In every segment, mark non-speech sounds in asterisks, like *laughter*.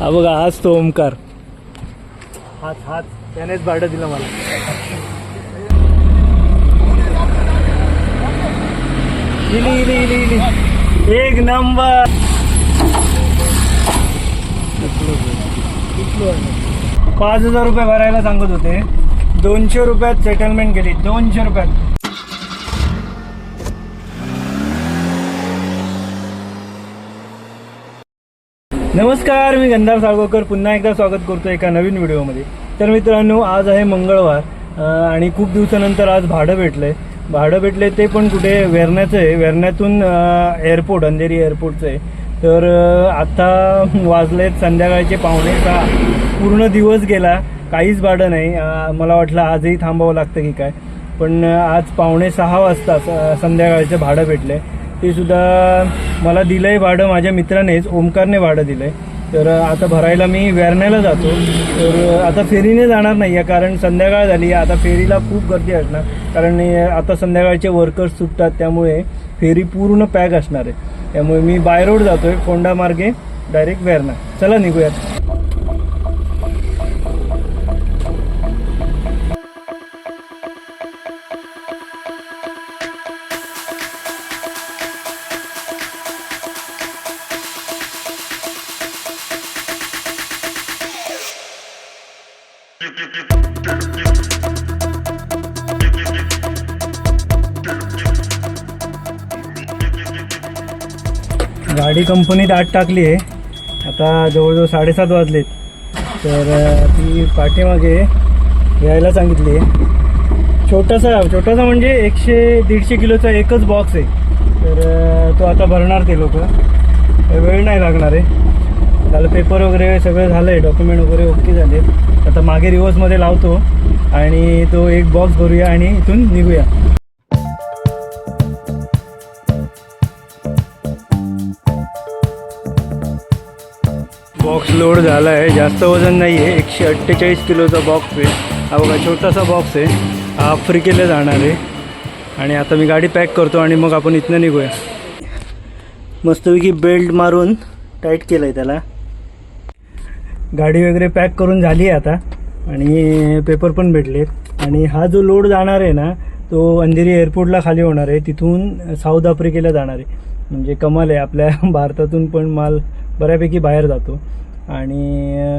हा बघा हाच तो ओमकार हात हाच त्यानेच बार्ड दिलं मला. इली इली इली इली. एक नंबर. पाच हजार रुपये भरायला सांगत होते. दोनशे रुपयात सेटलमेंट केली. दोनशे रुपयात. नमस्कार मी गंधार साळगावकर पुन्हा एकदा स्वागत करतो एका नवीन व्हिडिओमध्ये. तर मित्रांनो आज आहे मंगळवार आणि खूप दिवसानंतर आज भाडं भेटलंय. भाडं भेटले ते पण कुठे? वेरण्याचं आहे. वेरण्यातून एअरपोर्ट अंधेरी एअरपोर्टचं आहे. तर आत्ता वाजलेत संध्याकाळचे पाहुणे का पूर्ण दिवस गेला. काहीच भाडं नाही. मला वाटलं आजही थांबावं लागतं की काय. पण आज पावणे सहा वाजता स- संध्याकाळचं भाडं भेटलंय. ते सुद्धा मला दिलंय भाडं माझ्या मित्रानेच ओमकारने भाडं दिलंय. तर आता भरायला मी वेरण्याला जातो. तर आता फेरीने जाणार नाही आहे कारण संध्याकाळ झाली आहे. आता फेरीला खूप गर्दी असणार. कारण आता संध्याकाळचे वर्कर्स सुटतात त्यामुळे फेरी पूर्ण पॅक असणार आहे. त्यामुळे मी बाय रोड जातोय फोंडा मार्गे डायरेक्ट वेरणा. चला निघूयात. गाडी कंपनीत आत टाकली आहे. आता जवळजवळ साडेसात वाजलेत. तर ती पाठीमागे यायला सांगितली आहे. छोटासा छोटासा म्हणजे एकशे दीडशे किलोचा एकच बॉक्स आहे. तर तो आता भरणार ते लोक. वेळ नाही लागणार आहे. त्याला पेपर वगैरे सगळं झालं आहे डॉक्युमेंट वगैरे ओके झाले आता मागे रिवर्समध्ये लावतो आणि तो एक बॉक्स भरूया आणि इथून निघूया. बॉक्स लोड झाला आहे जास्त वजन नाही आहे एकशे अठ्ठेचाळीस किलोचा बॉक्स आहे. हा बघा छोटासा बॉक्स आहे. हा आफ्रिकेला जाणार आहे. आणि आता मी गाडी पॅक करतो आणि मग आपण इथनं निघूया. मस्तपैकी बेल्ट मारून टाईट केलं आहे त्याला. गाडी वगैरे पॅक करून झाली आहे आता. आणि पेपर पण भेटलेत. आणि हा जो लोड जाणार आहे ना तो अंधेरी एअरपोर्टला खाली होणार आहे. तिथून साऊथ आफ्रिकेला जाणार आहे. म्हणजे कमाल आहे. आपल्या *laughs* भारतातून पण माल बऱ्यापैकी बाहेर जातो. आणि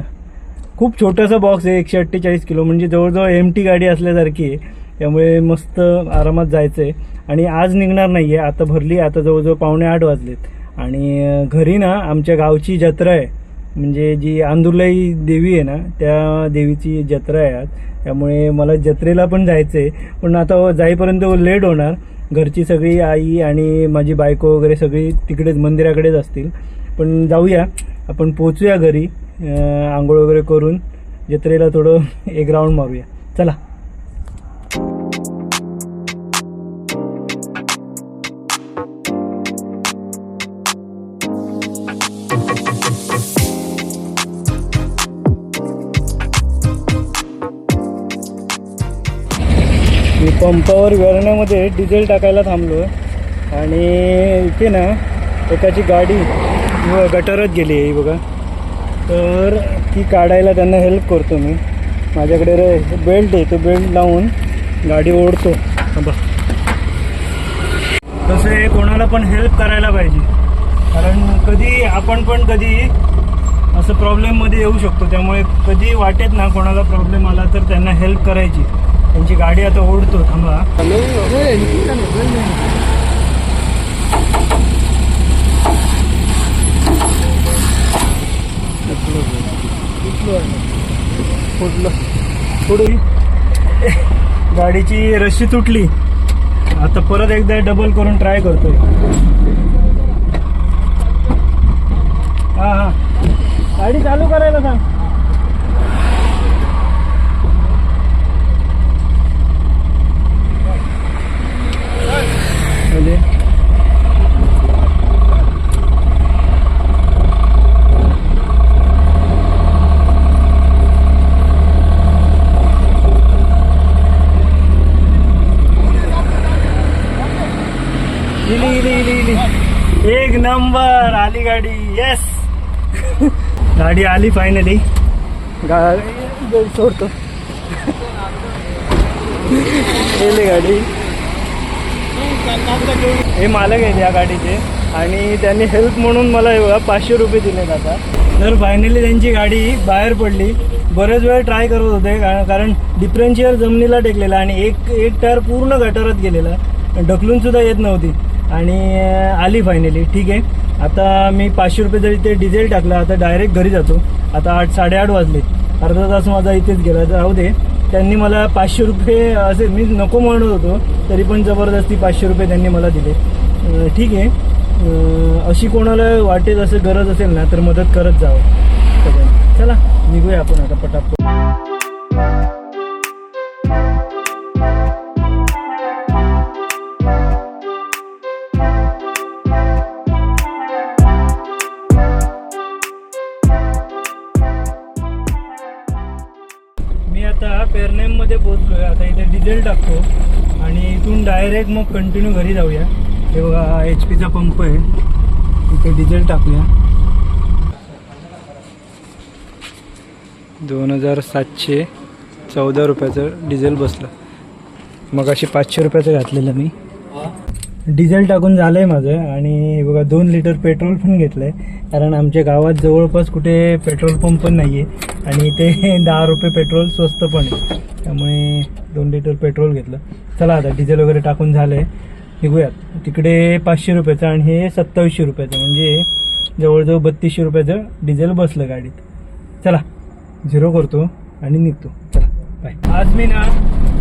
खूप छोटासा बॉक्स आहे. एकशे अठ्ठेचाळीस किलो. म्हणजे जवळजवळ एम टी गाडी असल्यासारखी आहे. त्यामुळे मस्त आरामात जायचं आहे आणि आज निघणार नाही आहे आता भरली. आता जवळजवळ पावणे आठ वाजलेत. आणि घरी ना आमच्या गावची जत्रा आहे. म्हणजे जी आंदुर्लाई देवी आहे ना त्या देवीची जत्रा आहे आज. त्यामुळे मला जत्रेला पण जायचं आहे पण आता जाईपर्यंत लेट होणार. घरची सगळी आई आणि माझी बायको वगैरे सगळी तिकडेच मंदिराकडेच असतील. पण जाऊया. आपण पोचूया घरी. आंघोळ वगैरे करून जत्रेला थोडं *laughs* एक राऊंड मारूया. चला. पंपावर वेरण्यामध्ये डिझेल टाकायला थांबलो आणि इथे ना एकाची गाडी गटारात गेली आहे बघा. तर ती काढायला त्यांना हेल्प करतो मी. माझ्याकडे रे बेल्ट आहे तो बेल्ट लावून गाडी ओढतो. थांबा. तसं आहे कोणाला पण हेल्प करायला पाहिजे. कारण कधी आपण पण कधी असं प्रॉब्लेममध्ये येऊ शकतो. त्यामुळे कधी वाटेत ना कोणाला प्रॉब्लेम आला तर त्यांना हेल्प करायची. त्यांची गाडी आता ओढतो थांबा. थोडी गाडीची रशी तुटली. आता परत एकदा डबल करून ट्राय करतोय. हा हा. गाडी चालू करायला सांग म्हणजे इली इली इली इली एक नंबर आली गाडी. येस गाडी आली फायनली गाडी सोडतो गेली गाडी. हे मालक आहेत या गाडीचे. आणि त्यांनी हेल्प म्हणून मला एवढा पाचशे रुपये दिले आता तर फायनली त्यांची गाडी बाहेर पडली. बरेच वेळ ट्राय करत होते कारण डिफरन्शियल जमिनीला टेकलेला आणि एक एक टायर पूर्ण गटारात गेलेला. ढकलून सुद्धा येत नव्हती. आणि आली फायनली ठीक आहे. आता मी पाचशे रुपये जरी ते डिझेल टाकलं आता डायरेक्ट घरी जातो. आता आठ साडेआठ वाजले अर्धा तास माझा इथेच गेला. जाऊ दे. त्यांनी मला पाचशे रुपये असे मी नको म्हणत होतो तरी पण जबरदस्ती पाचशे रुपये त्यांनी मला दिले. ठीक आहे. अशी कोणाला वाटेल असं गरज असेल ना तर मदत करत जावं. चला निघूया आपण आता पटापट. आणि इथून डायरेक्ट मग कंटिन्यू घरी जाऊया. हे बघा एच पीचा पंप आहे. इथे डिझेल टाकूया. दोन हजार सातशे चौदा रुपयाचं डिझेल बसलं. मग अशी पाचशे रुपयाचं घातलेलं मी. डिझेल टाकून झालं आहे माझं आणि बघा दोन लिटर पेट्रोल पण घेतलं आहे कारण आमच्या गावात जवळपास कुठे पेट्रोल पंप पण नाही आहे आणि ते *laughs* दहा रुपये पेट्रोल स्वस्त पण आहे. त्यामुळे दोन लिटर पेट्रोल घेतलं. चला आता डिझेल वगैरे टाकून झालं. आहे निघूयात. तिकडे पाचशे रुपयाचं आणि हे सत्तावीसशे रुपयाचं. म्हणजे जवळजवळ बत्तीसशे रुपयाचं डिझेल बसलं गाडीत. चला झिरो करतो आणि निघतो. चला बाय आज मी ना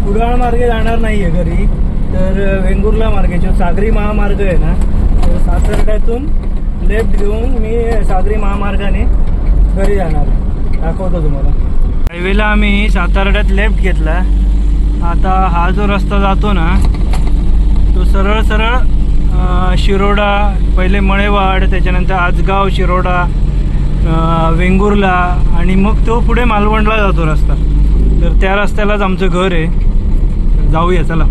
कुडाळ मार्गे जाणार नाही आहे घरी. तर वेंगुर्ला मार्गे जो सागरी महामार्ग आहे ना तर सासरड्यातून लेफ्ट घेऊन मी सागरी महामार्गाने घरी जाणार दाखवतो तुम्हाला. हायवेला आम्ही सातारड्यात लेफ्ट घेतला. आता हा जो रस्ता जातो ना तो सरळ सरळ शिरोडा पहिले मळेवाड त्याच्यानंतर आजगाव शिरोडा वेंगुर्ला आणि मग तो पुढे मालवणला जातो रस्ता. तर त्या रस्त्यालाच आमचं घर आहे. तर जाऊया चला.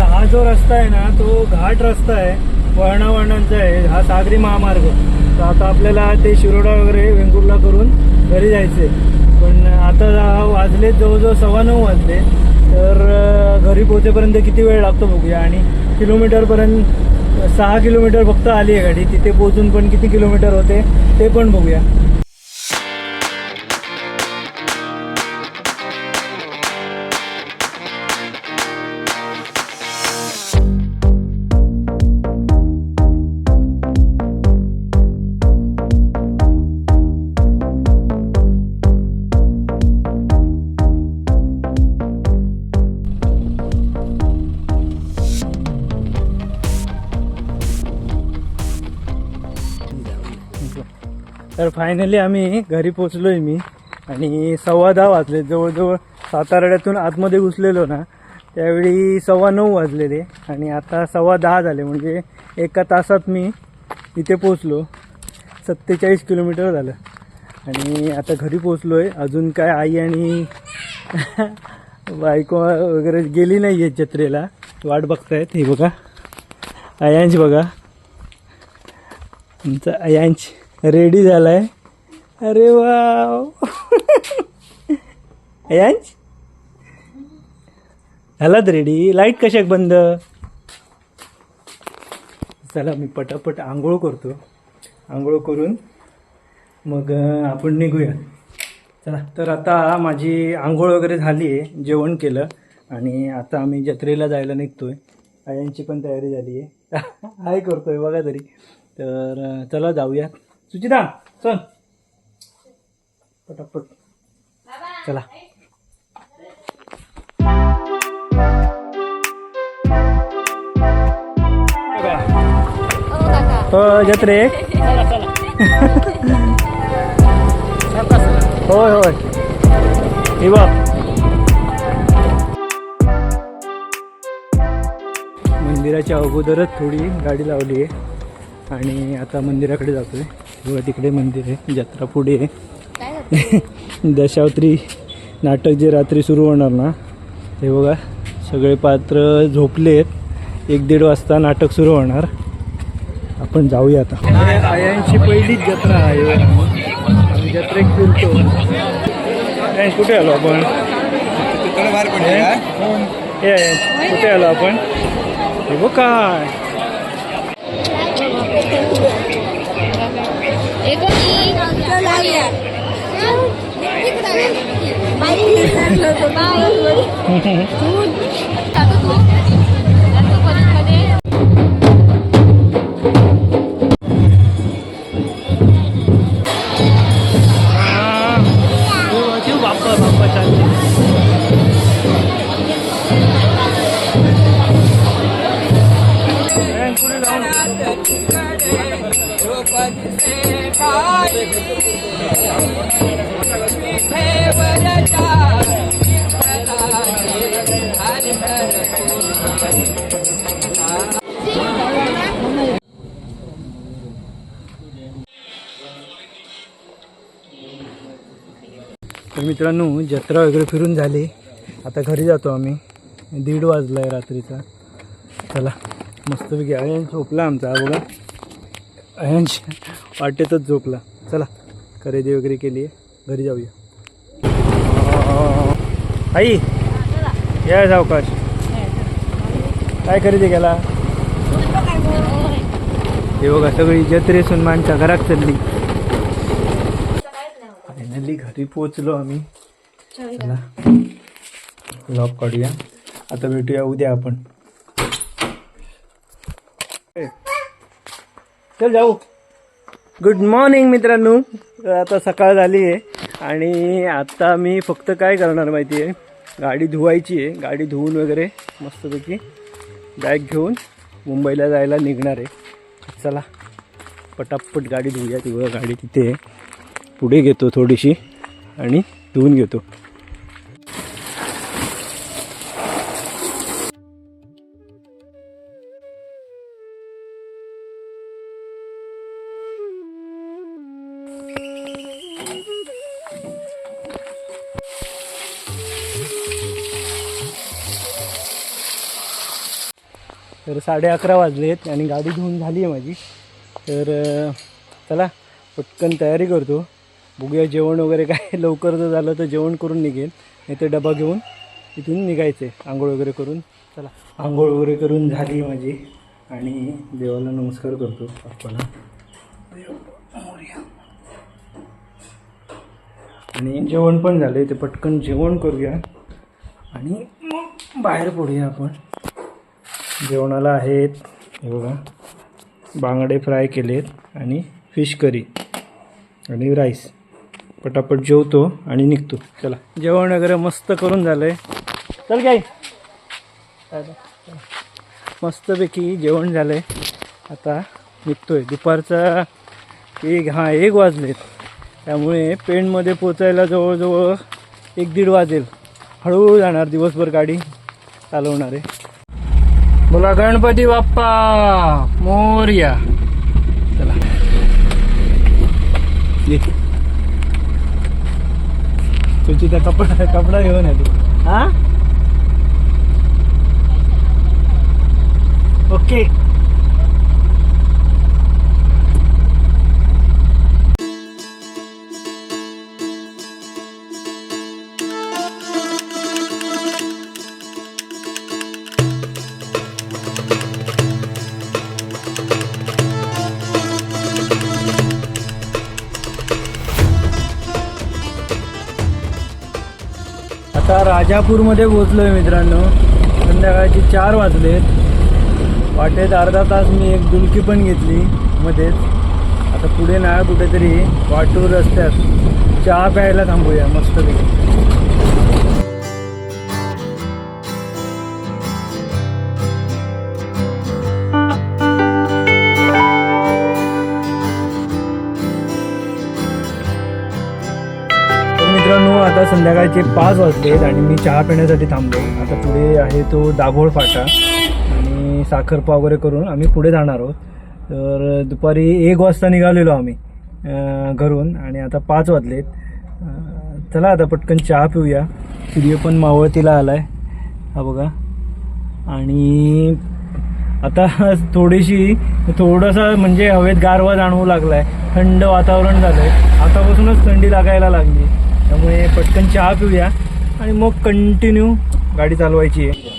हा जो रस्ता आहे ना तो घाट रस्ता आहे. वळणावळणांचा आहे. हा सागरी महामार्ग. तर आता आपल्याला ते शिरोडा वगैरे वेंगुर्ला करून घरी जायचे पण आता वाजले जवळजवळ सव्वा नऊ वाजले. तर घरी पोहोचेपर्यंत किती वेळ लागतो बघूया. आणि किलोमीटरपर्यंत सहा किलोमीटर फक्त आली आहे गाडी. तिथे पोहोचून पण किती किलोमीटर होते ते पण बघूया. तर फायनली आम्ही घरी पोचलो आहे मी. आणि सव्वा दहा वाजले. जवळजवळ सातारड्यातून आतमध्ये घुसलेलो ना त्यावेळी सव्वा नऊ वाजलेले. आणि आता सव्वा दहा झाले. म्हणजे एका तासात मी इथे पोचलो सत्तेचाळीस किलोमीटर झालं. आणि आता घरी पोचलो आहे अजून काय आई आणि बायको वगैरे गेली नाही आहे जत्रेला. वाट बघतायत. हे बघा. आयांश बघा. तुमचं अयांश. रेडी झालाय. अरे वा झालात रेडी? लाइट कशाक बंद? चला मी पटापट आंघोळ करतो. आंघोळ करून मग आपण निघूया चला तर आता माझी आंघोळ वगैरे झाली आहे जेवण केलं आणि आता आम्ही जत्रेला जायला निघतो आहे आयांची पण तयारी झाली आहे. *laughs* हाय आहे बघा तरी. तर चला जाऊयात. सुचिता चल. पटापट. चला. हो जत्रे होय होय. हे बघ. मंदिराच्या अगोदरच थोडी गाडी लावली आहे आणि आता मंदिराकडे जातोय. बघा तिकडे मंदिर आहे जत्रा पुढे आहे. *laughs* दशावत्री नाटक जे रात्री सुरू होणार ना ते बघा सगळे पात्र झोपले आहेत. एक दीड वाजता नाटक सुरू होणार. आपण जाऊया आता. आयांची पहिलीच जत्रा आहे जत्रेक फिरतो. कुठे आलो आपण? कुठे आलो आपण? हे बघ काय. बाप्पा तर मित्रांनो जत्रा वगैरे फिरून झाली. आता घरी जातो आम्ही. दीड वाजला आहे रात्रीचा. चला मस्तपैकी अयन झोपला आमचा बघा. अयंश वाटेतच झोपला. चला खरेदी वगैरे केली आहे. घरी जाऊया. आई या सावकाश. काय खरेदी केला? हे बघा सगळी जत्रेसून माणसा घरात चालली. फायनली घरी पोचलो आम्ही. चला लॉक काढूया. आता भेटूया उद्या आपण. चल जाऊ. गुड मॉर्निंग मित्रांनो. आता सकाळ झाली आहे आणि आता मी फक्त काय करणार माहिती आहे? गाडी धुवायची आहे. गाडी धुवून वगैरे मस्तपैकी बॅग घेऊन मुंबईला जायला निघणार आहे. चला पटापट गाडी धुवूया ती गाडी तिथे आहे. पुढे घेतो थोडीशी आणि धुवून घेतो. तर साडे अकरा वाजले आहेत आणि गाडी धुवून झाली आहे माझी. तर चला पटकन तयारी करतो. बघूया जेवण वगैरे काय *laughs* लवकर जर झालं तर जेवण करून निघेल. नाही तर डबा घेऊन इथून निघायचं आहे आंघोळ वगैरे करून. चला आंघोळ वगैरे करून झाली माझी आणि देवाला नमस्कार करतो आपल्याला आणि जेवण पण झालं ते पटकन जेवण करूया. आणि मग बाहेर पडूया आपण. जेवणाला आहेत. हे बघा. बांगडे फ्राय केलेत आणि फिश करी आणि राईस. पटापट जेवतो आणि निघतो. चला. जेवण वगैरे मस्त करून झालं आहे चल काय मस्तपैकी जेवण झालं आहे आता निघतोय. दुपारचा एक हां एक वाजलेत. त्यामुळे पेणमध्ये पोचायला जवळजवळ एक दीड वाजेल. हळूहळू जाणार. दिवसभर गाडी चालवणार. आहे बोला गणपती बाप्पा मोर्या. चला. तुझी त्या कपडा कपडा घेऊन येते हा? ओके. आता राजापूरमध्ये पोचलोय मित्रांनो. संध्याकाळचे चार वाजलेत. वाटेत अर्धा तास मी एक डुलकी पण घेतली मध्येच. आता पुढे ना कुठेतरी वाटूर रस्त्यात चहा प्यायला थांबूया मस्तपैकी. संध्याकाळचे पाच वाजलेत आणि मी चहा पिण्यासाठी थांबलो. आता पुढे आहे तो दाभोळ फाटा आणि साखरपा वगैरे करून आम्ही पुढे जाणार आहोत. तर दुपारी एक वाजता निघालेलो आम्ही घरून आणि आता पाच वाजलेत. चला आता पटकन चहा पिऊया. सूर्य पण मावळतीला आला आहे हा बघा. आणि आता थोडीशी थोडंसं म्हणजे हवेत गारवा जाणवू लागला आहे थंड वातावरण झालं आहे आतापासूनच थंडी लागायला लागली. त्यामुळे पटकन चहा पिऊया आणि मग कंटिन्यू गाडी चालवायची आहे.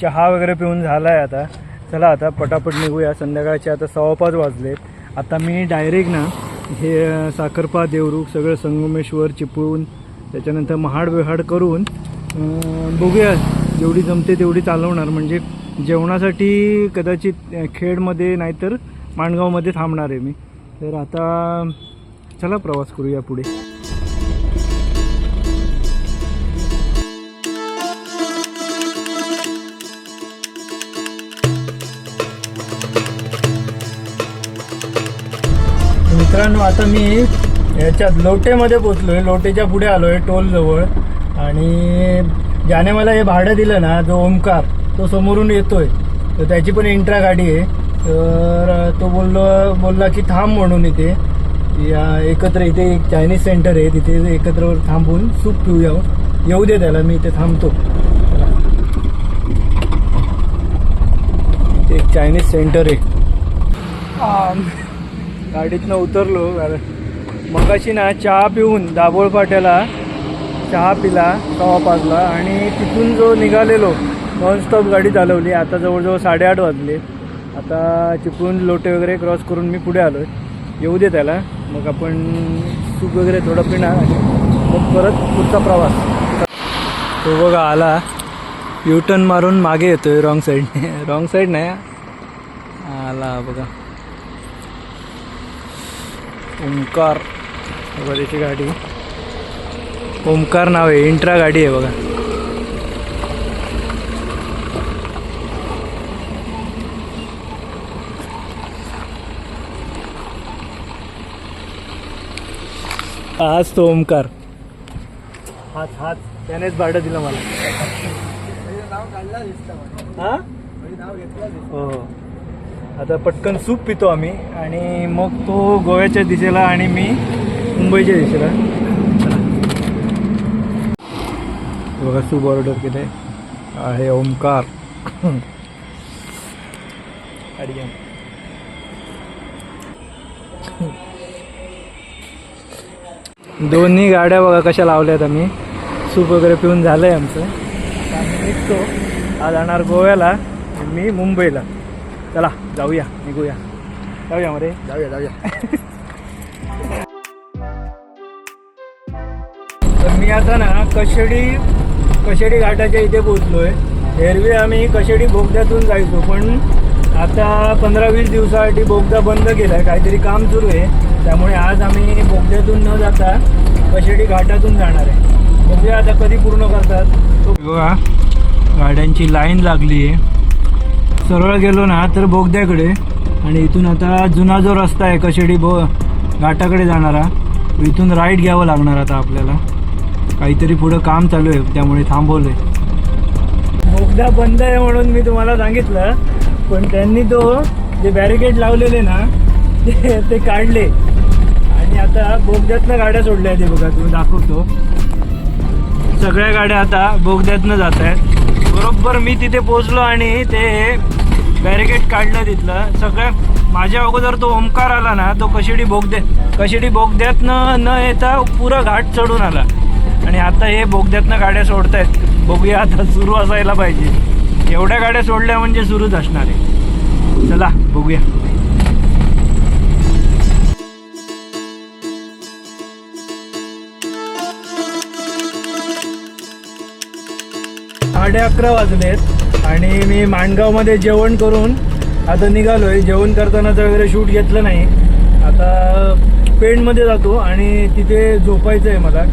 चहा वगैरे पिऊन झालाय आता. चला आता पटापट निघूया. संध्याकाळचे आता सव्वापाच वाजले. वाजलेत आता मी डायरेक्ट ना हे साखरपा देवरुख सगळं संगमेश्वर चिपळून त्याच्यानंतर महाड बिहाड करून बघूया जेवढी जमते तेवढी चालवणार. म्हणजे जेवणासाठी कदाचित खेडमध्ये नाहीतर माणगावमध्ये थांबणार आहे मी. तर आता चला प्रवास करूया पुढे. मित्रांनो आता मी याच्यात लोटेमध्ये पोचलो आहे लोटेच्या पुढे आलो आहे टोलजवळ. आणि ज्याने मला हे भाडं दिलं ना जो ओमकार तो समोरून येतोय. तर त्याची पण इंट्रा गाडी आहे. तर तो बोललो बोलला की थांब म्हणून इथे. या एकत्र इथे एक चायनीज सेंटर आहे तिथे एकत्र थांबून सूप पिऊया हो. येऊ दे त्याला मी इथे थांबतो. इथे एक चायनीज सेंटर आहे. गाडीतनं उतरलो. मगाशी ना चहा पिऊन दाभोळ फाट्याला चहा पिला सव्वा आणि तिथून जो निघालेलो नॉनस्टॉप गाडी चालवली. आता जवळजवळ साडेआठ वाजले. आता चिपळूण लोटे वगैरे क्रॉस करून मी पुढे आलो आहे येऊ दे त्याला. मग आपण सूप वगैरे थोडं पिणार मग परत पुढचा प्रवास. तो बघा आला. युटर्न मारून मागे येतोय रॉंग साईडने रॉंग साईड नाही. आला बघा. ओमकार. बघा त्याची गाडी. ओमकार नाव आहे. इंट्रा गाडी आहे बघा. आज तो ओमकार. हात हात त्यानेच भाडं दिलं मला. हा? हो हो. आता पटकन सूप पितो आम्ही आणि मग तो गोव्याच्या दिशेला आणि मी मुंबईच्या दिशेला. बघा सूप ऑर्डर केलं आहे ओमकार. दोन्ही गाड्या बघा कशा लावल्यात आम्ही. सूप वगैरे पिऊन झालं आहे आमचं. आम्ही निघतो. आज जाणार गोव्याला मी मुंबईला. चला जाऊया निघूया. जाऊया मध्ये जाऊया जाऊया. तर मी आता ना कशेडी कशेडी घाटाच्या इथे पोचलोय एरवी आम्ही कशेडी बोगद्यातून जायचो पण आता पंधरा वीस दिवसासाठी बोगदा बंद केलाय. काहीतरी काम सुरू आहे. त्यामुळे आज आम्ही बोगद्यातून न जाता कशेडी घाटातून जाणार आहे. बघूया आता कधी पूर्ण करतात. बघा गाड्यांची लाईन लागली आहे. सरळ गेलो ना तर बोगद्याकडे आणि इथून आता जुना जो रस्ता आहे कशेडी बो घाटाकडे जाणारा इथून राईट घ्यावं लागणार आता आपल्याला. काहीतरी पुढं काम चालू आहे त्यामुळे थांबवलंय. बोगदा बंद आहे म्हणून मी तुम्हाला सांगितलं पण त्यांनी तो जे बॅरिकेड लावलेले ना ते काढले. आणि आता बोगद्यातनं गाड्या सोडल्या आहेत बघा तुम्ही दाखवतो. सगळ्या गाड्या आता बोगद्यातनं जात आहेत. बरोबर मी तिथे पोचलो आणि ते बॅरिकेड काढलं तिथलं. सगळ्या माझ्या अगोदर तो ओंकार आला ना तो कशिडी बोगदे कशिडी बोगद्यातनं न येता पुरा घाट चढून आला. आणि आता हे बोगद्यातनं गाड्या सोडतायत. बघूया आता सुरू असायला पाहिजे. एवढ्या गाड्या सोडल्या म्हणजे सुरूच असणार आहे. चला बघूया. साडे अकरा वाजलेत आणि मी माणगावमध्ये जेवण करून आता निघालोय. जेवण करतानाचं वगैरे शूट घेतलं नाही. आता पेंटमध्ये जातो आणि तिथे झोपायचं आहे मला.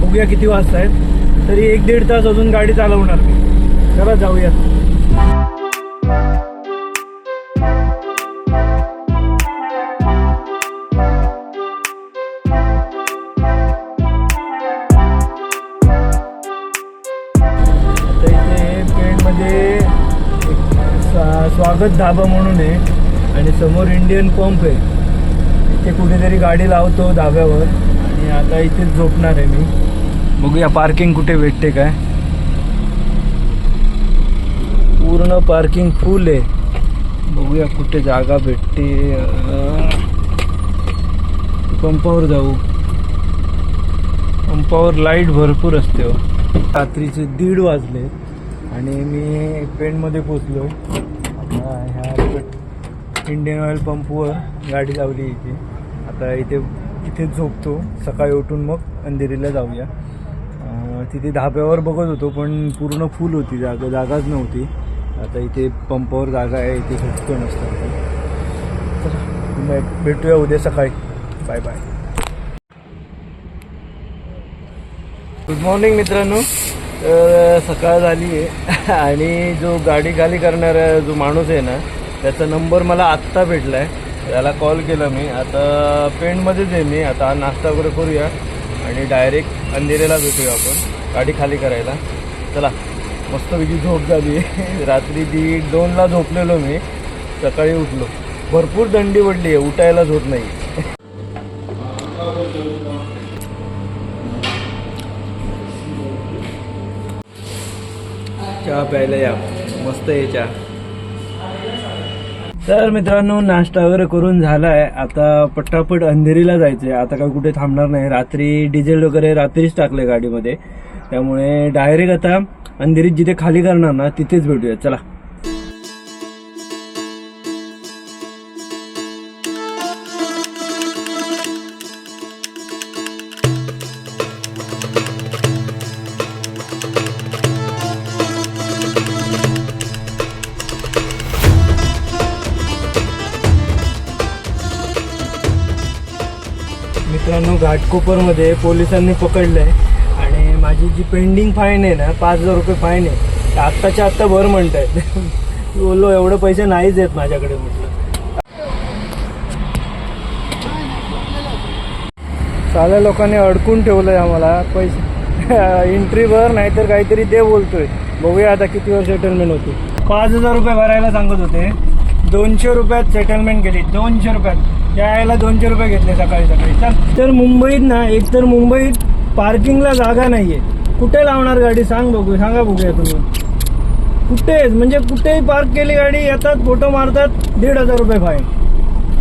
बघूया किती वाजता आहेत तरी एक दीड तास अजून गाडी चालवणार मी. चला जाऊयात. स्वागत धाबा म्हणून आहे आणि समोर इंडियन पंप आहे. इथे कुठेतरी गाडी लावतो धाब्यावर आणि आता इथेच झोपणार आहे मी. बघूया पार्किंग कुठे भेटते काय. पूर्ण पार्किंग फुल आहे. बघूया कुठे जागा भेटते. पंपावर जाऊ. पंपावर लाइट भरपूर असते हो. रात्रीचे दीड वाजले आणि मी पेणमध्ये पोचलो. आता ह्या इंडियन ऑइल पंपवर गाडी लावली इथे. आता इथे इथे झोपतो. सकाळी उठून मग अंधेरीला जाऊया. तिथे धाब्यावर बघत होतो पण पूर्ण फुल होती जागा जागाच नव्हती. आता इथे पंपावर जागा आहे इथे झोपतो नसतं भेटूया उद्या सकाळी. बाय बाय गुड मॉर्निंग मित्रांनो. तर सकाळ झाली आहे. *laughs* आणि जो गाडी खाली करणारा जो माणूस आहे ना त्याचा नंबर मला आत्ता भेटला आहे त्याला कॉल केला मी. आता पेंटमध्येच आहे मी. आता नाश्ता वगैरे करूया. आणि डायरेक्ट अंधेरीला भेटूया आपण गाडी खाली करायला. चला मस्तपैकी झोप झाली आहे. *laughs* रात्री दीड दोनला झोपलेलो मी. सकाळी उठलो. भरपूर दंडी पडली आहे. उठायलाच होत नाही. चहा प्यायला या. मस्त आहे चहा. तर मित्रांनो नाश्ता वगैरे करून झालाय. आता पटापट अंधेरीला जायचंय. आता काय कुठे थांबणार नाही. रात्री डिझेल वगैरे रात्रीच टाकले गाडीमध्ये. त्यामुळे डायरेक्ट आता अंधेरीत जिथे खाली करणार ना तिथेच भेटूया चला. कुपरमध्ये पोलिसांनी पकडलंय आणि माझी जी पेंडिंग फाईन आहे ना पाच हजार रुपये फाईन आहे ते आत्ताच्या आत्ता भर म्हणत आहेत *laughs* बोललो एवढे पैसे नाहीच आहेत माझ्याकडे म्हटलं. साध्या लोकांनी अडकून ठेवलंय आम्हाला पैसे. *laughs* एंट्री भर नाहीतर काहीतरी दे बोलतोय. बघूया आता किती वेळ सेटलमेंट होती. पाच हजार रुपये भरायला सांगत होते. दोनशे रुपयात सेटलमेंट केली. दोनशे रुपयात. यायला दोनशे रुपये घेतले सकाळी सकाळी. चल. तर मुंबईत ना एक तर मुंबईत पार्किंगला जागा नाहीये. कुठे लावणार गाडी? सांग बघू सांगा बघूया तुम्ही. कुठेच म्हणजे कुठेही पार्क केली गाडी येतात फोटो मारतात दीड हजार रुपये फाईन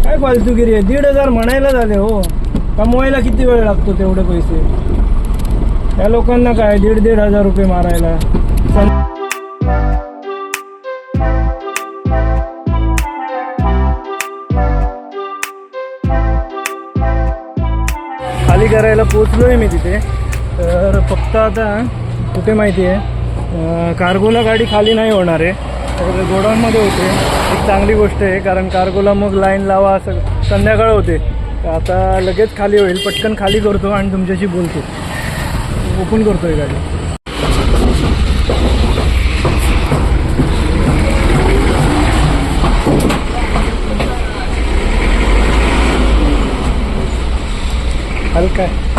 काय फालतूगिरी आहे? दीड हजार म्हणायला झाले हो. कमवायला किती वेळ लागतो तेवढे पैसे? त्या लोकांना काय दीड दीड हजार रुपये मारायला? करायला पोचलो आहे मी तिथे. तर फक्त आता कुठे माहिती आहे? कार्गोला गाडी खाली नाही होणार आहे. तर गोडाऊनमध्ये होते. एक चांगली गोष्ट आहे कारण कार्गोला मग लाईन लावा असं संध्याकाळ होते. तर आता लगेच खाली होईल. पटकन खाली करतो आणि तुमच्याशी बोलतो. ओपन करतोय गाडी. हलका आहे.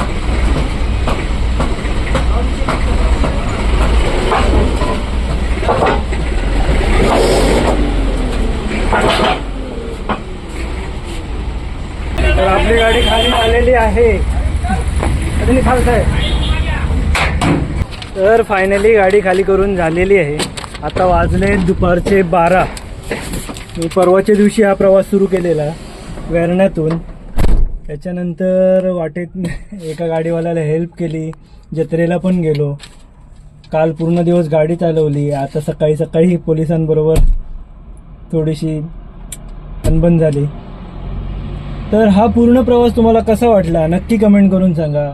तर आपली गाडी खाली आलेली आहे. अजून खालत आहे. तर फायनली गाडी खाली करून झालेली आहे. आता वाजले दुपारचे बारा. मी परवाच्या दिवशी हा प्रवास सुरू केलेला वेरण्यातून. त्याच्यानंतर वाटेत एका गाडीवाल्याला हेल्प केली. जत्रेला पण गेलो. काल पूर्ण दिवस गाडी चालवली. आता सकाळी सकाळी पोलिसांबरोबर थोडीशी अनबन झाली. तर हा पूर्ण प्रवास तुम्हाला कसा वाटला? नक्की कमेंट करून सांगा.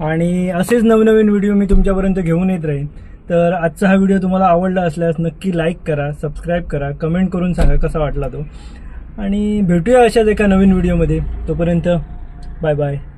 आणि असेच नवनवीन व्हिडिओ मी तुमच्यापर्यंत घेऊन येत राहीन. तर आजचा हा व्हिडिओ तुम्हाला आवडला असल्यास नक्की लाईक करा सबस्क्राईब करा कमेंट करून सांगा कसा वाटला तो. आणि भेटूया अशाच एका नवीन व्हिडिओमध्ये तोपर्यंत बाय बाय